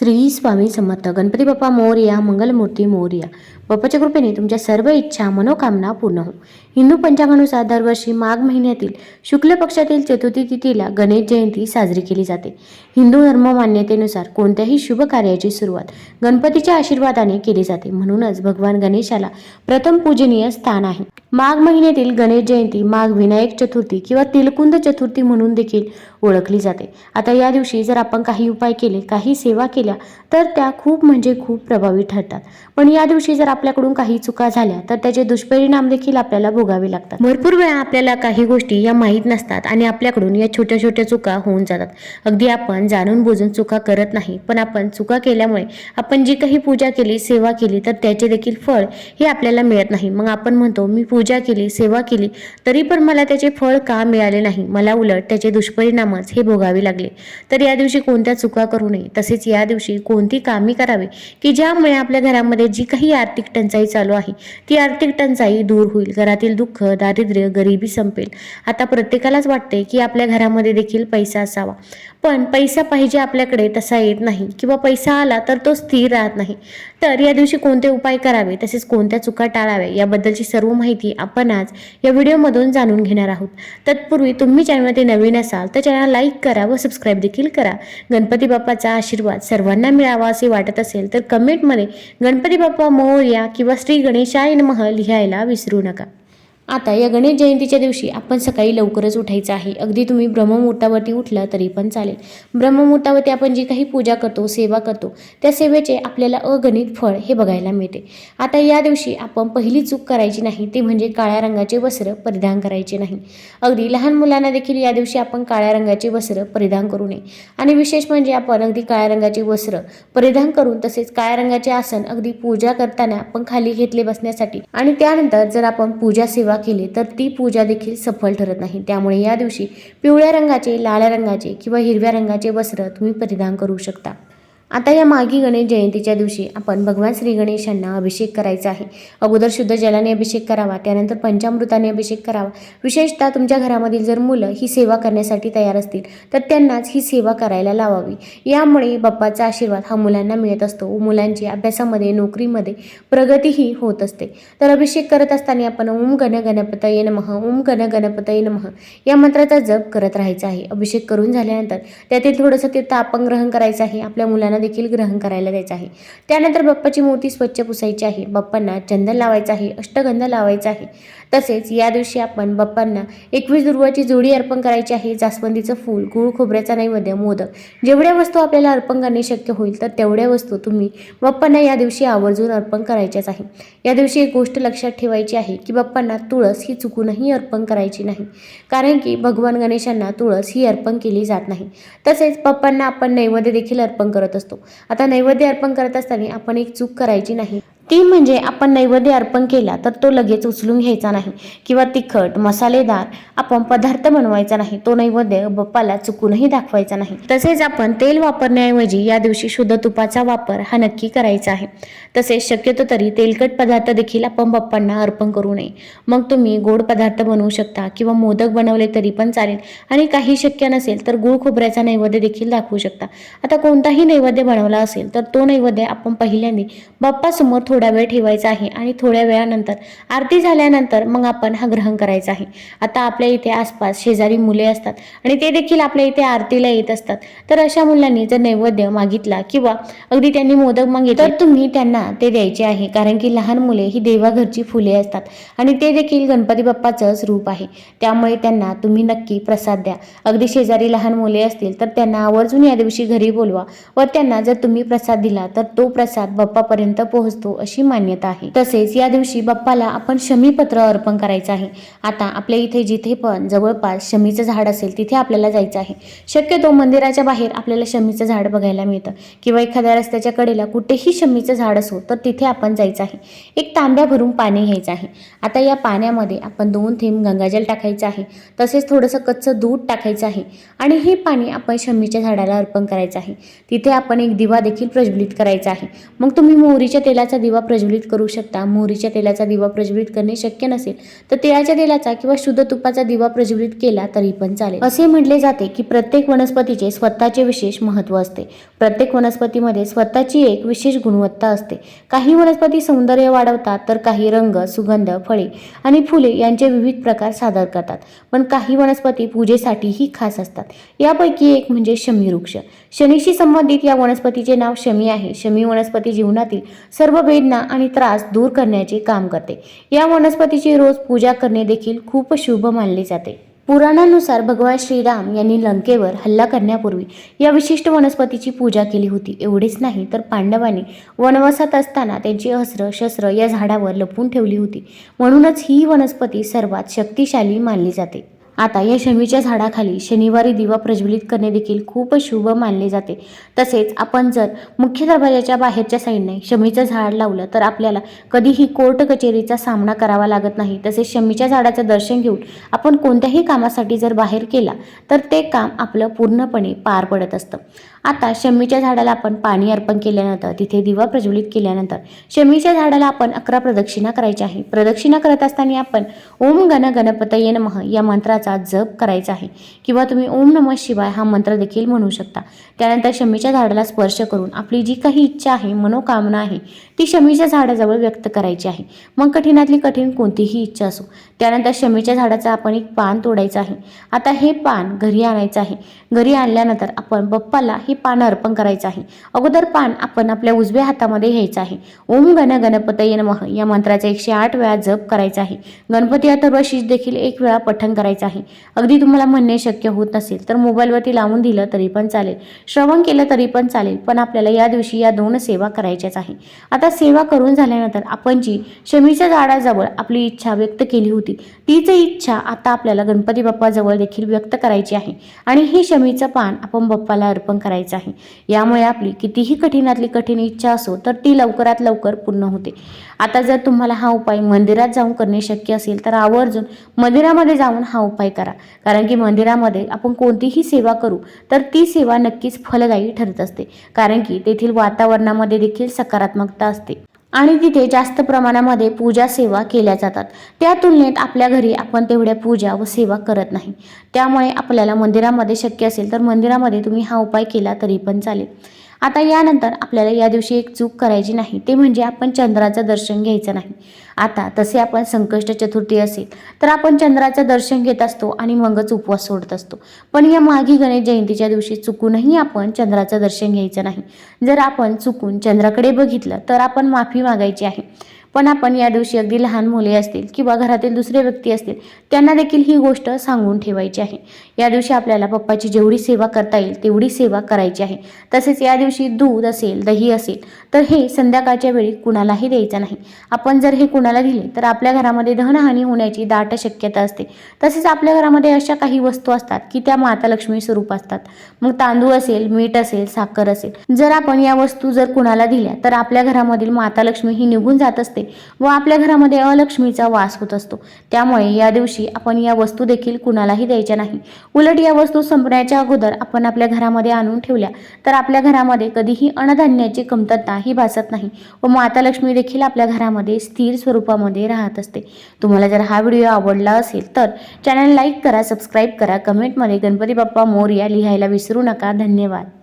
श्री स्वामी समर्थ गणपती बाप्पा मोरया मंगलमूर्ती मोरया बाप्पाच्या कृपेने तुमच्या सर्व इच्छा मनोकामना पूर्ण हो हिंदू पंचांगानुसार दरवर्षी माघ महिन्यातील शुक्ल पक्षातील चतुर्थी तिथीला गणेश जयंती साजरी केली जाते. हिंदू धर्म मान्यतेनुसार कोणत्याही शुभ कार्याची सुरुवात गणपतीच्या आशीर्वादाने केली जाते. म्हणूनच भगवान गणेशाला प्रथम पूजनीय स्थान आहे. माघ महिन्यातील गणेश जयंती माघ विनायक चतुर्थी किंवा तिलकुंद चतुर्थी म्हणून देखील ओळखली जाते. आता या दिवशी जर आपण काही उपाय केले काही सेवा केल्या तर त्या खूप म्हणजे खूप प्रभावी ठरतात. पण या दिवशी जर आपल्याकडून काही चुका झाल्या तर त्याचे दुष्परिणाम देखील आपल्याला भोगावे लागतात. भरपूर वेळा आपल्याला काही गोष्टी या माहीत नसतात आणि आपल्याकडून या छोट्या छोट्या चुका होऊन जातात. अगदी आपण जाणून बुजून चुका करत नाही पण आपण चुका केल्यामुळे आपण जी काही पूजा केली सेवा केली तर त्याचे देखील फळ हे आपल्याला मिळत नाही. मग आपण म्हणतो मी पूजा केली सेवा केली तरी पण मला त्याचे फळ का मिळाले नाही? मला उलट त्याचे दुष्परिणामच हे भोगावे लागले. तर या दिवशी कोणत्या चुका करू नये? तसेच या दिवशी कोणती कामे करावी? की ज्यामुळे आपल्या घरामध्ये जी काही आर्थिक टंचाई चालू आहे. ती आर्थिक टंचाई दूर होईल. घरातील दुःख दारिद्र्य गरिबी संपेल. आता प्रत्येकालाच वाटते की आपल्या घरामध्ये देखील पैसा असावा. पण पैसा पाहिजे आपल्याकडे तसा येत नाही किंवा पैसा आला तर तो स्थिर राहत नाही. तर या दिवशी कोणते उपाय करावे? तसेच कोणत्या चुका टाळाव्या? याबद्दलची सर्व माहिती आपण आज या व्हिडिओमधून जाणून घेणार आहोत. तत्पूर्वी तुम्ही चॅनलमध्ये नवीन असाल तर चॅनल लाईक करा व सबस्क्राईब देखील करा. गणपती बाप्पाचा आशीर्वाद सर्वांना मिळावा असे वाटत असेल तर कमेंटमध्ये गणपती बाप्पा मोरया किंवा श्री गणेशाय नमः लिहायला विसरू नका. आता या गणेश जयंतीच्या दिवशी आपण सकाळी लवकरच उठायचं आहे. अगदी तुम्ही ब्रह्ममुहूर्तावरती उठलं तरी पण चालेल. ब्रह्ममुहूर्तावरती आपण जी काही पूजा करतो सेवा करतो त्या सेवेचे आपल्याला अगणित फळ हे बघायला मिळते. आता या दिवशी आपण पहिली चूक करायची नाही ते म्हणजे काळ्या रंगाचे वस्त्र परिधान करायचे नाही. अगदी लहान मुलांना देखील या दिवशी आपण काळ्या रंगाचे वस्त्र परिधान करू नये. आणि विशेष म्हणजे आपण अगदी काळ्या रंगाचे वस्त्र परिधान करून तसेच काळ्या रंगाचे आसन अगदी पूजा करताना आपण खाली घेतले बसण्यासाठी. आणि त्यानंतर जर आपण पूजा सेवा केली तर ती पूजा देखील सफल ठरत नाही. त्यामुळे या दिवशी पिवळ्या रंगाचे लाल रंगाचे किंवा हिरव्या रंगाचे वस्त्र तुम्ही परिधान करू शकता. आता या मागी गणेश जयंतीच्या दिवशी आपण भगवान श्री गणेशांना अभिषेक करायचा आहे. अगोदर शुद्ध जलाने अभिषेक करावा त्यानंतर पंचामृताने अभिषेक करावा. विशेषतः तुमच्या घरामधील जर मुलं ही सेवा करण्यासाठी तयार असतील तर त्यांनाच ही सेवा करायला लावावी. यामुळे बाप्पाचा आशीर्वाद हा मुलांना मिळत असतो व मुलांची अभ्यासामध्ये नोकरीमध्ये प्रगतीही होत असते. तर अभिषेक करत असताना आपण ओम गण गणपतये नमः ओम गण गणपतये नमः या मंत्राचा जप करत राहायचा आहे. अभिषेक करून झाल्यानंतर त्यातील थोडंसं ते आपण ग्रहण करायचं आहे. आपल्या मुलांना देखील ग्रहण करायला द्यायचं आहे. त्यानंतर बाप्पाची मूर्ती स्वच्छ पुसायची आहे. बाप्पांना चंदन लावायचं आहे अष्टगंध लावायचा आहे. तसेच या दिवशी आपण बाप्पांना एकवीस दुर्वाची जोडी अर्पण करायची आहे. जास्वंदीचं फूल गूळ खोबऱ्याचा नैवेद्य मोदक जेवढ्या वस्तू आपल्याला अर्पण करणे शक्य होईल तर तेवढ्या वस्तू तुम्ही बाप्पांना या दिवशी आवर्जून अर्पण करायच्याच आहे. या दिवशी एक गोष्ट लक्षात ठेवायची आहे की बाप्पांना तुळस ही चुकूनही अर्पण करायची नाही. कारण की भगवान गणेशांना तुळस ही अर्पण केली जात नाही. तसेच बाप्पांना आपण नैवेद्य देखील अर्पण करत असतो. आता नैवेद्य अर्पण करत असताना आपण एक चूक करायची नाही. ती म्हणजे आपण नैवेद्य अर्पण केला तर तो लगेच उचलून घ्यायचा नाही. किंवा तिखट मसालेदार आपण पदार्थ बनवायचा नाही. तो नैवेद्य बाप्पाला चुकूनही दाखवायचा नाही. तसेच आपण तेल वापरण्याऐवजी या दिवशी शुद्ध तुपाचा वापर हा नक्की करायचा आहे. तसेच शक्यतो तरी तेलकट पदार्थ देखील आपण बाप्पांना अर्पण करू नये. मग तुम्ही गोड पदार्थ बनवू शकता किंवा मोदक बनवले तरी पण चालेल. आणि काही शक्य नसेल तर गुळ खोबऱ्याचा नैवेद्य देखील दाखवू शकता. आता कोणताही नैवेद्य बनवला असेल तर तो नैवेद्य आपण पहिल्यांदा बाप्पासमोर थोडा वेळ ठेवायचा आहे आणि थोड्या वेळानंतर आरती झाल्यानंतर मग आपण हा ग्रहण करायचा आहे. आता आपल्या इथे आसपास शेजारी मुले असतात आणि ते देखील आपल्या इथे आरतीला येत असतात. तर अशा मुलांनी जर नैवेद्य मागितला किंवा अगदी त्यांनी मोदक मागितले तर तुम्ही त्यांना ते द्यायचे आहे. कारण की लहान मुले ही देवाघरची फुले असतात आणि ते देखील गणपती बाप्पाचंच रूप आहे. त्यामुळे त्यांना तुम्ही नक्की प्रसाद द्या. अगदी शेजारी लहान मुले असतील तर त्यांना आवर्जून या दिवशी घरी बोलवा व त्यांना जर तुम्ही प्रसाद दिला तर तो प्रसाद बाप्पापर्यंत पोहोचतो अशी मान्यता आहे. तसेच या दिवशी बाप्पाला आपण शमीपत्र अर्पण करायचं आहे. आता आपल्या इथे जिथे पण जवळपास शमीचं झाड असेल तिथे आपल्याला जायचं आहे. शक्यतो मंदिराच्या बाहेर आपल्याला शमीचं झाड बघायला मिळतं. किंवा एखाद्या रस्त्याच्या कडेला कुठेही शमीचं झाड असो तर तिथे आपण जायचं आहे. एक तांब्या भरून पाणी घ्यायचं आहे. आता या पाण्यामध्ये आपण दोन थेंब गंगाजल टाकायचं आहे. तसेच थोडंसं कच्चं दूध टाकायचं आहे. आणि हे पाणी आपण शमीच्या झाडाला अर्पण करायचं आहे. तिथे आपण एक दिवा देखील प्रज्वलित करायचा आहे. मग तुम्ही मोहरीच्या तेलाचा दिवा दिवा प्रज्वलित करू शकता. मोहरीच्या तेलाचा दिवा प्रज्वलित करणे शक्य नसेल तर तिळाच्या तेलाचा किंवा शुद्ध तुपाचा दिवा प्रज्वलित केला तरी पण चालेल. असे म्हटले जाते की प्रत्येक वनस्पतीचे स्वतःचे विशेष महत्त्व असते. प्रत्येक वनस्पतीमध्ये स्वतःची एक विशेष गुणवत्ता असते. काही वनस्पती सौंदर्य वाढवतात तर काही रंग सुगंध फळे आणि फुले यांचे विविध प्रकार सादर करतात. पण काही वनस्पती पूजेसाठीही खास असतात. यापैकी एक म्हणजे शमी वृक्ष शनीशी संबंधित या वनस्पतीचे नाव शमी आहे. शमी वनस्पती जीवनातील सर्व वेदना आणि त्रास दूर करण्याचे काम करते. या वनस्पतीची रोज पूजा करणे देखील खूप शुभ मानले जाते. पुराणानुसार भगवान श्रीराम यांनी लंकेवर हल्ला करण्यापूर्वी या विशिष्ट वनस्पतीची पूजा केली होती. एवढेच नाही तर पांडवांनी वनवासात असताना त्यांची अस्त्र शस्त्र या झाडावर लपवून ठेवली होती. म्हणूनच ही वनस्पती सर्वात शक्तिशाली मानली जाते. आता या शमीच्या झाडाखाली शनिवारी दिवा प्रज्वलित करणे देखील खूप शुभ मानले जाते. तसेच आपण जर मुख्य दरवाजाच्या बाहेरच्या साईडने शमीचं झाड लावलं तर आपल्याला कधीही कोर्ट कचेरीचा सामना करावा लागत नाही. तसेच शमीच्या झाडाचं दर्शन घेऊन आपण कोणत्याही कामासाठी जर बाहेर केला तर ते काम आपलं पूर्णपणे पार पडत असतं. आता शमीच्या झाडाला आपण पाणी अर्पण केल्यानंतर तिथे दिवा प्रज्वलित केल्यानंतर शमीच्या झाडाला आपण अकरा प्रदक्षिणा करायच्या आहे. प्रदक्षिणा करत असताना आपण ओम गण गणपतये नमः या मंत्राचा जप करायचा आहे. किंवा तुम्ही ओम नमः शिवाय हा मंत्र देखील म्हणू शकता. त्यानंतर शमीच्या झाडाला स्पर्श करून आपली जी काही इच्छा आहे मनोकामना आहे ती शमीच्या झाडाजवळ व्यक्त करायची आहे. मग कठीणातली कठीण कोणतीही इच्छा असो त्यानंतर शमीच्या झाडाचं आपण एक पान तोडायचं आहे. आता हे पान घरी आणायचं आहे. घरी आणल्यानंतर आपण बप्पाला ही पान अर्पण करायचं आहे. अगोदर पान आपण आपल्या उजव्या हातामध्ये घ्यायचं आहे. ओम गण गणपतये नमः या मंत्राचा एकशे आठ वेळा जप करायचा आहे. गणपती अथर्वशीष देखील एक वेळा पठण करायचं आहे. अगदी तुम्हाला म्हणणे शक्य होत नसेल तर मोबाईलवरती लावून दिलं तरी पण चालेल. श्रवण केलं तरी पण चालेल पण आपल्याला या दिवशी या दोन सेवा करायच्याच आहे. आता सेवा करून झाल्यानंतर आपण जी शमीच्या झाडाजवळ आपली इच्छा व्यक्त केली होती तीच इच्छा आता आपल्याला गणपती बाप्पाजवळ देखील व्यक्त करायची आहे. आणि हे शमीचं पान आपण बाप्पाला अर्पण करायचं आहे. यामुळे आपली कितीही कठीणातली कठीण इच्छा असो तर ती लवकरात लवकर पूर्ण होते. आता जर तुम्हाला हा उपाय मंदिरात जाऊन करणे शक्य असेल तर आवर्जून मंदिरामध्ये जाऊन हा उपाय करा. कारण की मंदिरामध्ये आपण कोणतीही सेवा करू तर ती सेवा नक्कीच फलदायी ठरत असते. कारण की तेथील वातावरणामध्ये देखील सकारात्मकता असते. आणि तिथे जास्त प्रमाणामध्ये पूजा सेवा केल्या जातात. त्या तुलनेत आपल्या घरी आपण तेवढ्या पूजा व सेवा करत नाही. त्यामुळे आपल्याला मंदिरामध्ये शक्य असेल तर मंदिरामध्ये तुम्ही हा उपाय केला तरी पण चालेल. आता यानंतर आपल्याला या दिवशी एक चूक करायची नाही. ते म्हणजे आपण चंद्राचं दर्शन घ्यायचं नाही. आता तसे आपण संकष्ट चतुर्थी असेल तर आपण चंद्राचं दर्शन घेत असतो आणि मगच उपवास सोडत असतो. पण या माघी गणेश जयंतीच्या दिवशी चुकूनही आपण चंद्राचं दर्शन घ्यायचं नाही. जर आपण चुकून चंद्राकडे बघितलं तर आपण माफी मागायची आहे. पण आपण या दिवशी अगदी लहान मुले असतील किंवा घरातील दुसरे व्यक्ती असतील त्यांना देखील ही गोष्ट सांगून ठेवायची आहे. या दिवशी आपल्याला पप्पाची जेवढी सेवा करता येईल तेवढी सेवा करायची आहे. तसेच या दिवशी दूध असेल दही असेल तर हे संध्याकाळच्या वेळी कुणालाही द्यायचं नाही. आपण जर हे कुणाला दिले तर आपल्या घरामध्ये धनहानी होण्याची दाट शक्यता असते. तसेच आपल्या घरामध्ये अशा काही वस्तू असतात की त्या माता लक्ष्मी स्वरूप असतात. मग तांदूळ असेल मीठ असेल साखर असेल. जर आपण या वस्तू जर कुणाला दिल्या तर आपल्या घरामधील माता लक्ष्मी ही निघून जात असते. व आपल्या घरामध्ये अलक्ष्मीचा वास होत असतो. त्यामुळे या दिवशी आपण या वस्तू देखील कुणालाही द्यायच्या नाही. उलट या वस्तू संपण्याच्या अगोदर आपण आपल्या घरामध्ये आणून ठेवल्या तर आपल्या घरामध्ये कधीही अन्नधान्याची कमतरता ही भासत नाही व माता लक्ष्मी देखील आपल्या घरामध्ये स्थिर स्वरूपामध्ये राहत असते. तुम्हाला जर हा व्हिडिओ आवडला असेल तर चॅनल लाईक करा सबस्क्राईब करा कमेंटमध्ये गणपती बाप्पा मोर्या लिहायला विसरू नका. धन्यवाद.